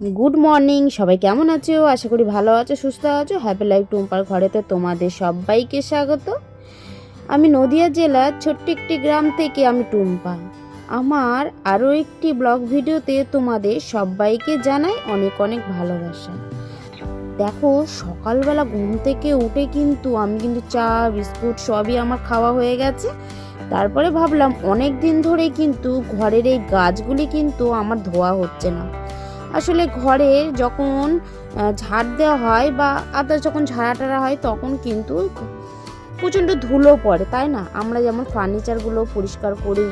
Good morning, সবাই কেমন আছো? আশা করি ভালো আছো, সুস্থ আছো। হ্যাপি লাইফ টুম্পার ঘরেতে তোমাদের সবাইকে স্বাগত। আমি নদিয়া জেলার ছোট্ট একটি গ্রাম থেকে আমি টুম্পা। আমার আরও একটি ব্লগ ভিডিওতে তোমাদের সবাইকে জানাই অনেক অনেক ভালোবাসা। দেখো, সকালবেলা ঘুম থেকে উঠে কিন্তু আমি কিন্তু চা, বিস্কুট সবই আমার খাওয়া হয়ে গেছে। তারপরে ভাবলাম অনেক দিন ধরে কিন্তু ঘরের এই গাছগুলি কিন্তু আমার ধোয়া হচ্ছে না। আসলে ঘরে যখন ঝাড় দেওয়া হয় বা আদার যখন ঝাড়া টাড়া হয় তখন কিন্তু প্রচণ্ড ধুলো পড়ে, তাই না? আমরা যেমন ফার্নিচারগুলো পরিষ্কার করি,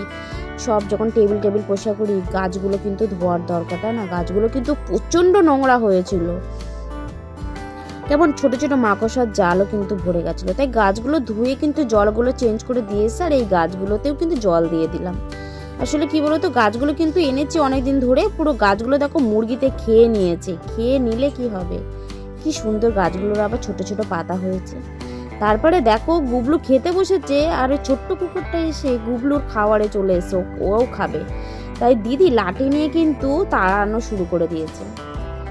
সব যখন টেবিল টেবিল পরিষ্কার করি, গাছগুলো কিন্তু ধোয়ার দরকার, তাই না? গাছগুলো কিন্তু প্রচণ্ড নোংরা হয়েছিল। কেমন ছোট ছোট মাকড়সার জালও কিন্তু ভরে গেছিল। তাই গাছগুলো ধুয়ে কিন্তু জলগুলো চেঞ্জ করে দিয়েছে আর এই গাছগুলোতেও কিন্তু জল দিয়ে দিলাম। আসলে কি বলতো, গাছগুলো কিন্তু এনেছি অনেক দিন ধরে, পুরো গাছগুলো দেখো মুরগিতে খেয়ে নিয়েছে। খেয়ে নিলে কি হবে? কি সুন্দর গাছগুলোর আবার ছোট ছোট পাতা হয়েছে। তারপরে দেখো গুবলু খেতে বসেছে, আর ওই ছোট্ট কুকুরটা এসে গুবলুর খাওয়ারে চলে এসো ওও খাবে। তাই দিদি লাঠি নিয়ে কিন্তু তাড়ানো শুরু করে দিয়েছে।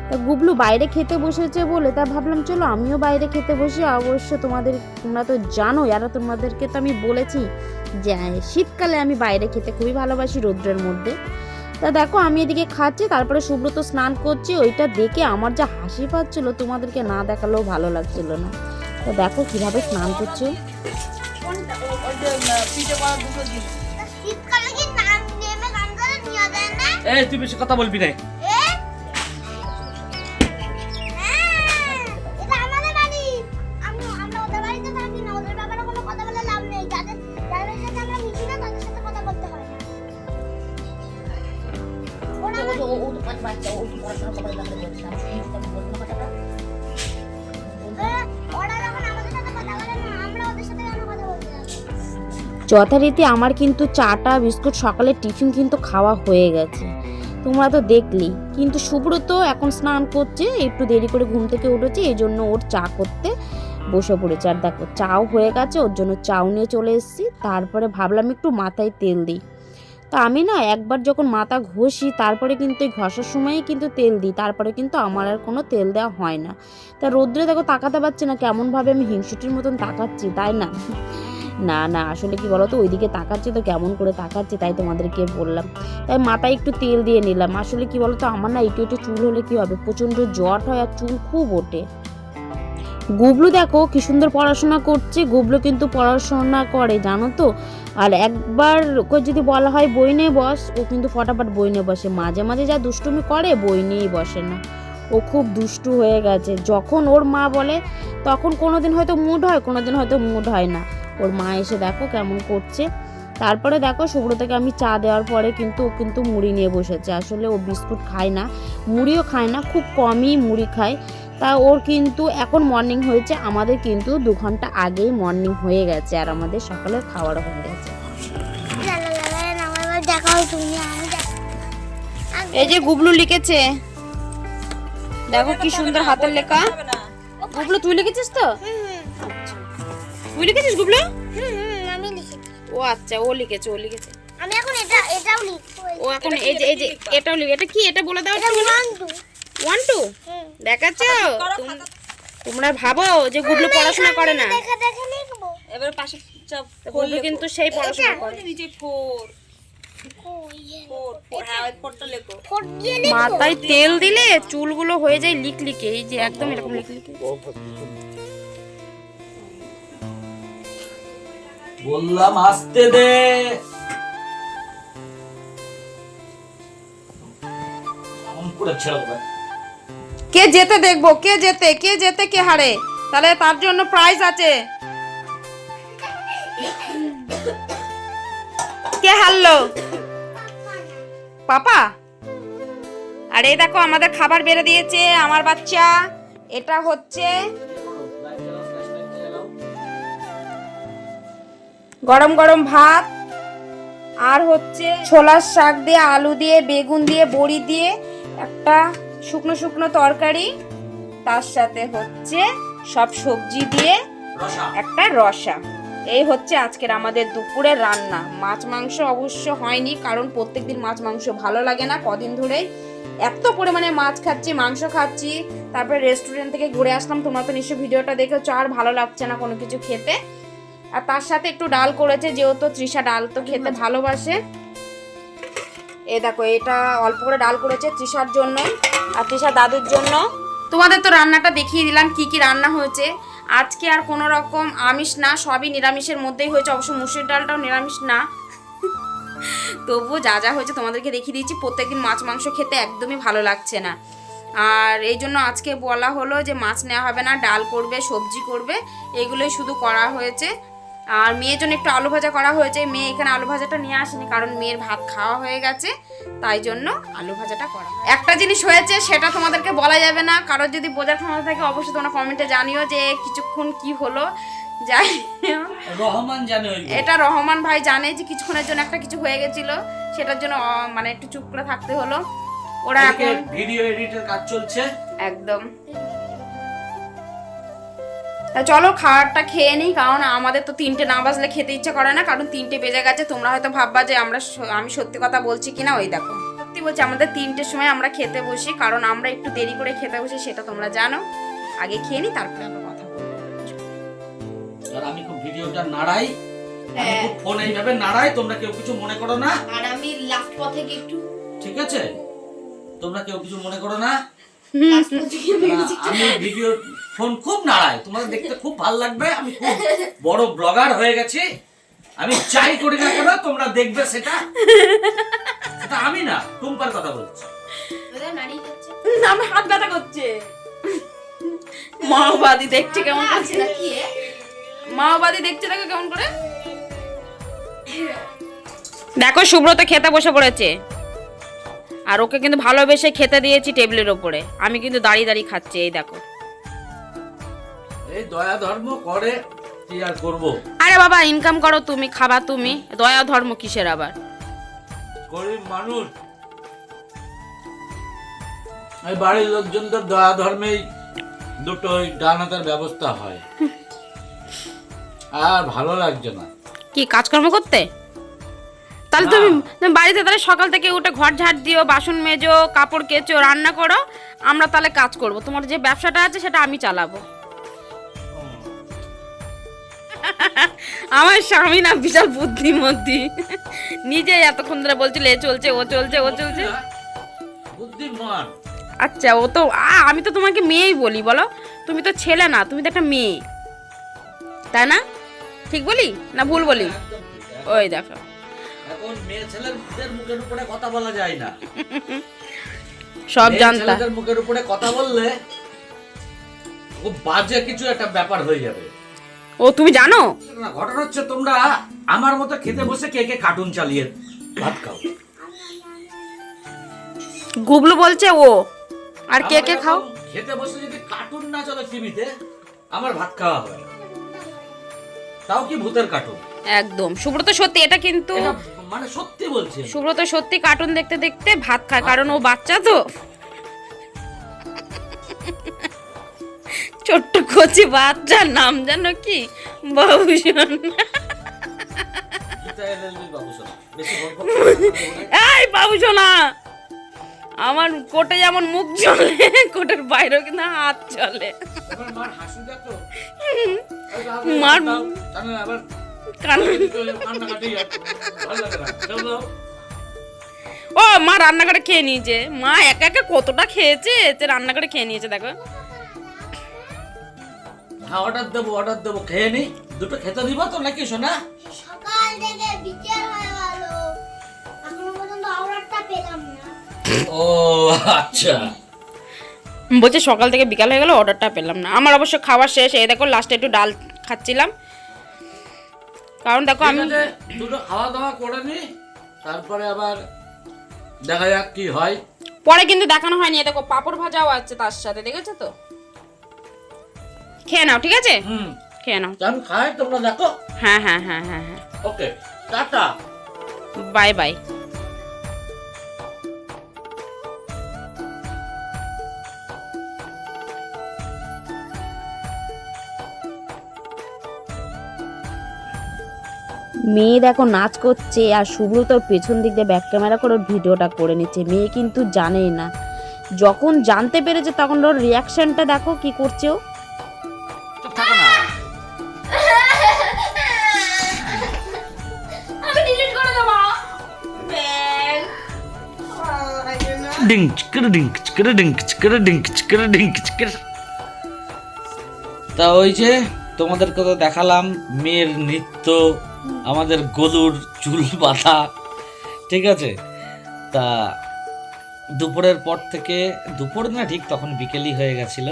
তা গুবলু বাইরে খেতে বসেছে বলে তা ভাবলাম চলো আমিও বাইরে খেতে বসি। অবশ্য তোমাদের তোমরা তো জানো আর তোমাদেরকে তো আমি বলেছি যে শীতকালে আমি বাইরে খেতে খুবই ভালোবাসি রৌদ্রের মধ্যে। তা দেখো আমি এদিকে খাচ্ছি তারপরে সুব্রত স্নান করছি। ওইটা দেখে আমার যা হাসি পাচ্ছিল তোমাদেরকে না দেখালেও ভালো লাগছিল না। তো দেখো কীভাবে স্নান করছে। ও। শীতকালে কি নাম নেমে গান করে নিয়ে দেয় না? এই তুই বেশি কথা বলবি না। যথারীতি আমার কিন্তু চাটা, বিস্কুট সকালে টিফিন কিন্তু খাওয়া হয়ে গেছে। তোমরা তো দেখলি কিন্তু সুব্রত এখন স্নান করছে, একটু দেরি করে ঘুম থেকে উঠেছে, এই জন্য ওর চা করতে বসে পড়েছে। আর দেখো, চাও হয়ে গেছে, ওর জন্য চাও নিয়ে চলে এসেছি। তারপরে ভাবলাম একটু মাথায় তেল দিই। তা আমি না একবার যখন মাথা ঘষি, তারপরে কিন্তু এই ঘষার সময়ই কিন্তু তেল দিই। তারপরে কিন্তু আমার আর কোনো তেল দেওয়া হয় না। তা রোদ্রে দেখো তাকাতে পারছি না, কেমনভাবে আমি হিংসুটির মতন তাকাচ্ছি, তাই না? না না, আসলে কি বলতো, ওইদিকে তাকাচ্ছে তো কেমন করে তাকাচ্ছে তাই তোমাদেরকে বললাম। তাই মাথায় একটু তেল দিয়ে নিলাম। আসলে কি বলতো, আমার না একটু একটু চুল হলে কি হবে? প্রচণ্ড জ্বর হয় আর চুল খুব ওঠে। গুবলু দেখো কি সুন্দর পড়াশোনা করছে। গুবলু কিন্তু পড়াশোনা করে, জানো তো? আর একবার ওকে যদি বলা হয় বই নিয়ে বস, ও কিন্তু ফটাফট বই নিয়ে বসে। মাঝে মাঝে যা দুষ্টুমি করে, বই নিয়েই বসে না। ও খুব দুষ্টু হয়ে গেছে। যখন ওর মা বলে, তখন কোনোদিন হয়তো মুড হয়, কোনোদিন হয়তো মুড হয় না। ওর মা এসে দেখো কেমন করছে। তারপরে দেখো সুব্রতকে আমি চা দেওয়ার পরে কিন্তু ও কিন্তু মুড়ি নিয়ে বসেছে। আসলে ও বিস্কুট খায় না মুড়িও খায় না খুব কমই মুড়ি খায়। তা ওর কিন্তু এখন মর্নিং হয়েছে আমাদের কিন্তু দু ঘণ্টা আগেই মর্নিং হয়ে গেছে আর আমাদের সকালের খাওয়ার হয়ে গেছে। এই যে গুবলু লিখেছে। দেখো কি সুন্দর হাতের লেখা। গুবলু তুই লিখেছিস তো? তুই লিখেছিস গুবলু? হুম, হুম, আমি লিখেছি। ও আচ্ছা ও লিখেছে ও লিখেছে। আমি এখন এটা এটাও লিখব ও এখন এই যে এই যে এটাও লিখে এটা কি? এটা বলে দাও এটা ওয়ান টু ওয়ান টু দেখাচ্ছ? তোমরা ভাবো যে গুবলু পড়াশোনা করে না। দেখে দেখে লিখব। এবার পাশে চাপ গুবলু কিন্তু সেই পড়াশোনা করে। নিচে ফোর। ফোর হ্যাঁ মাথায় তেল দিলে চুলগুলো হয়ে যায় লিক লিকে এই যে একদম এরকম লিক লিকে বললাম, আসতে দে। কে যেতে দেখব? কে যেতে? কে যেতে কে হারে? তাহলে তার জন্য প্রাইজ আছে। কে হারলো? পাপা? আর দেখো, আমাদের খাবার বেড়ে দিয়েছে, আমার বাচ্চা। এটা হচ্ছে গরম গরম ভাত আর হচ্ছে ছোলার শাক দিয়ে আলু দিয়ে বেগুন দিয়ে বড়ি দিয়ে একটা শুকনো শুকনো তরকারি। তার সাথে হচ্ছে সব সবজি দিয়ে একটা রসা। এই হচ্ছে আজকের আমাদের দুপুরের রান্না। মাছ মাংস অবশ্য হয়নি কারণ প্রত্যেকদিন মাছ মাংস ভালো লাগে না। কদিন ধরেই এত পরিমাণে মাছ খাচ্ছি মাংস খাচ্ছি। তারপরে রেস্টুরেন্ট থেকে ঘুরে আসলাম। তোমরা তো নিশ্চয়ই ভিডিওটা দেখেছ। আর ভালো লাগছে না কোনো কিছু খেতে। আর তার সাথে একটু ডাল করেছে যেহেতু তৃষা ডাল তো খেতে ভালোবাসে। এ দেখো এটা অল্প করে ডাল করেছে তৃষার জন্য আর তৃষা দাদুর জন্য। তোমাদের তো রান্নাটা দেখিয়ে দিলাম কি কি রান্না হয়েছে। আজকে আর কোনো রকম আমিষ না সবই নিরামিষের মধ্যেই হয়েছে। অবশ্য মুসুর ডালটাও নিরামিষ না। তবুও যা যা হয়েছে তোমাদেরকে দেখিয়ে দিয়েছি প্রত্যেকদিন মাছ মাংস খেতে একদমই ভালো লাগছে না। আর এই জন্য আজকে বলা হলো যে মাছ নেওয়া হবে না ডাল করবে সবজি করবে। এগুলোই শুধু করা হয়েছে। আর মেয়ের জন্য একটু আলু ভাজা করা হয়েছে। মেয়ে এখানে আলু ভাজাটা নিয়ে আসেনি কারণ মেয়ের ভাত খাওয়া হয়ে গেছে তাই জন্য আলু ভাজাটা করা একটা জিনিস হয়েছে সেটা তোমাদেরকে বলা যাবে না। কারোর যদি বোঝার ক্ষমতা থাকে অবশ্যই তোমরা কমেন্টে জানিও যে কিছুক্ষণ কি হলো। যাই রহমান জানে এটা রহমান ভাই জানে যে কিছুক্ষণের জন্য একটা কিছু হয়ে গেছিল। সেটার জন্য মানে একটু চুপ করে থাকতে হলো। ওরা এখন ভিডিও এডিটের কাজ চলছে। একদম। তা চলো খাবারটা খেয়ে নিই কারণ আমাদের তো তিনটে না বাজলে খেতে ইচ্ছে করে না কারণ তিনটে বেজে গেছে তোমরা হয়তো ভাববা যে আমরা আমি সত্যি কথা বলছি কিনা ওই দেখো। সত্যি বলছি আমাদের তিনটের সময় আমরা খেতে বসি কারণ আমরা একটু দেরি করে খেতে বসি সেটা তোমরা জানো। আগে খেয়ে নিই তারপরে আমরা কথা বলব। আর আমি খুব ভিডিওটা নাড়াই আমি হ্যাঁ। ফোন এইভাবে নাড়াই তোমরা কেউ কিছু মনে করো না। আর আমি লাস্ট পথে একটু ঠিক আছে? তোমরা কেউ কিছু মনে করো না, আমি ভিডিও ফোন খুব নাড়াই তোমাদের দেখতে খুব ভালো লাগবে। আমি খুব বড় ব্লগার হয়ে গেছি। আমি চাই করি না কেন তোমরা দেখবে সেটা। সেটা আমি না টুম্পার কথা বলছি। হাত ব্যথা করছে। মাওবাদী দেখছে কেমন করছে মাওবাদী দেখছে দেখো কেমন করে? দেখো সুব্রত খেতে বসে পড়েছে। আর ওকে কিন্তু ভালোবেসে খেতে দিয়েছি টেবিলের ওপরে। আমি কিন্তু দাঁড়িয়ে দাঁড়িয়ে খাচ্ছি এই দেখো। এই দয়া ধর্ম করে কি আর করব? আরে বাবা ইনকাম করো তুমি খাবা তুমি। দয়া ধর্ম কিসের আবার? গরিব মানুষ। এই বাড়ির লোকজনদের দয়া ধর্মেই দুটো ওই ডান ব্যবস্থা হয়। আর ভালো লাগছে না। কি কাজকর্ম করতে? তাহলে তুমি বাড়িতে তাহলে সকাল থেকে উঠে ঘর ঝাড় দিও বাসন মেজো কাপড় কেচো রান্না করো। আমরা তাহলে কাজ করব। তোমার যে ব্যবসাটা আছে সেটা আমি চালাবো। আমার স্বামী না বিশাল বুদ্ধিমতী। নিজেই এতক্ষণ ধরে বলছিল এ চলছে ও চলছে ও চলছে। বুদ্ধিমান। আচ্ছা ও তো আমি তো তোমাকে মেয়েই বলি বলো। তুমি তো ছেলে না তুমি তো একটা মেয়ে। তাই না? ঠিক বলি? না ভুল বলি? ওই দেখো। এখন মেয়ে ছেলেদের মুখের উপরে কথা বলা যায় না। সব জানতা। ছেলেদের মুখের উপরে কথা বললে খুব বাজে কিছু একটা ব্যাপার হয়ে যাবে। ও তুমি জানো? ঘটনা হচ্ছে তোমরা আমার মতো খেতে বসে কে কে কার্টুন চালিয়ে ভাত খাও। গুবলু বলছে ও আর কে কে খাও? খেতে বসে যদি কার্টুন না চলে টিভিতে আমার ভাত খাওয়া হবে না। তাও কি ভূতের কার্টুন একদম। সুব্রত সত্যি এটা কিন্তু মানে সত্যি বলছি। সুব্রত সত্যি কার্টুন দেখতে দেখতে ভাত খায় কারণ ও বাচ্চা তো। ছোট্ট কচি বাচ্চার নাম জানো। কি বাবুসন। এই বাবুসোনা আমার কোটে যেমন মুখ চলে কোটের বাইরেও কিন্তু হাত চলে। মার। ও মা রান্না করে খেয়ে নিয়েছে। মা একা একা কতটা খেয়েছে যে রান্না করে খেয়ে নিয়েছে দেখো। হ্যাঁ অর্ডার দেবো অর্ডার দেবো। খেয়ে নি? দুটো খেতে দিব তো নাকি শোনা ও আচ্ছা। বলছে সকাল থেকে বিকাল হয়ে গেল অর্ডারটা পেলাম না। আমার অবশ্য খাওয়া শেষ এই দেখো লাস্টে একটু ডাল খাচ্ছিলাম। কারণ দেখো আমি দুটো খাওয়া দাওয়া করে নি তারপরে আবার দেখা যাক কি হয়। পরে কিন্তু দেখানো হয়নি দেখো পাপড় ভাজাও আছে তার সাথে দেখেছ তো? খেয়ে নাও ঠিক আছে? হুম। খেয়ে নাও। আমি খাই তোমরা দেখো। হ্যাঁ হ্যাঁ হ্যাঁ হ্যাঁ হ্যাঁ। Okay tata. Bye bye. মেয়ে দেখো নাচ করছে আর সুব্রতর পেছন দিক দিয়ে ব্যাক ক্যামেরা করে ওর ভিডিওটা করে নিচ্ছে। মেয়ে কিন্তু জানেই না। যখন জানতে পেরেছে তখন ওর রিয়াকশনটা দেখো কি করছে ও। চুপ থাকো না। আমি ডিলিট করে দেবো। ডিং চিকর ডিং চিকর ডিং চিকর ডিং চিকর ডিং চিকর তা ওই যে তোমাদেরকে তো দেখালাম মেয়ের নৃত্য আমাদের গলুর চুল বাঁধা, ঠিক আছে? তা দুপুরের পর থেকে, দুপুর না ঠিক তখন বিকেলই হয়ে গেছিল।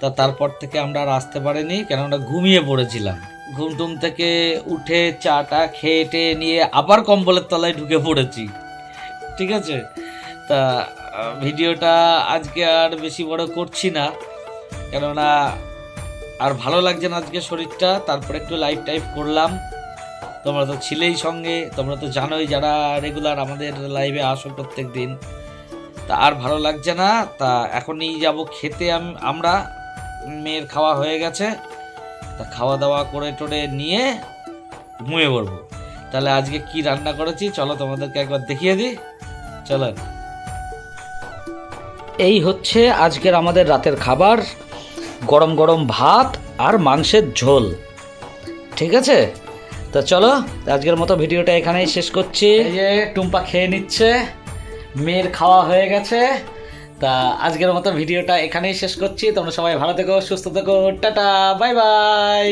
তা তারপর থেকে আমরা আর আসতে পারিনি, কেন আমরা ঘুমিয়ে পড়েছিলাম। ঘুম টুম থেকে উঠে চাটা খেয়ে টেয়ে নিয়ে আবার কম্বলের তলায় ঢুকে পড়েছি, ঠিক আছে? তা, ভিডিওটা আজকে আর বেশি বড় করছি না, কেননা আর ভালো লাগছে না আজকে শরীরটা, তারপরে একটু লাইভ টাইপ করলাম। তোমরা তো ছিলেই সঙ্গে, তোমরা তো জানোই যারা রেগুলার আমাদের লাইভে আসো প্রত্যেক দিন। তা আর ভালো লাগছে না, তা এখনই যাব খেতে আমরা। মেয়ের খাওয়া হয়ে গেছে, তা খাওয়া দাওয়া করে টোরে নিয়ে ঘুমিয়ে পড়ব। তাহলে আজকে কি রান্না করেছি, চলো তোমাদেরকে একবার দেখিয়ে দিই। চলো। এই হচ্ছে আজকের আমাদের রাতের খাবার, গরম গরম ভাত আর মাংসের ঝোল। ঠিক আছে? তো চলো, আজকের মতো ভিডিওটা এখানেই শেষ করছি। এই যে টুম্পা খেয়ে নিচ্ছে, মেয়ের খাওয়া হয়ে গেছে। তা আজকের মতো ভিডিওটা এখানেই শেষ করছি। তোমরা সবাই ভালো থেকো, সুস্থ থেকো, টাটা, বাই বাই।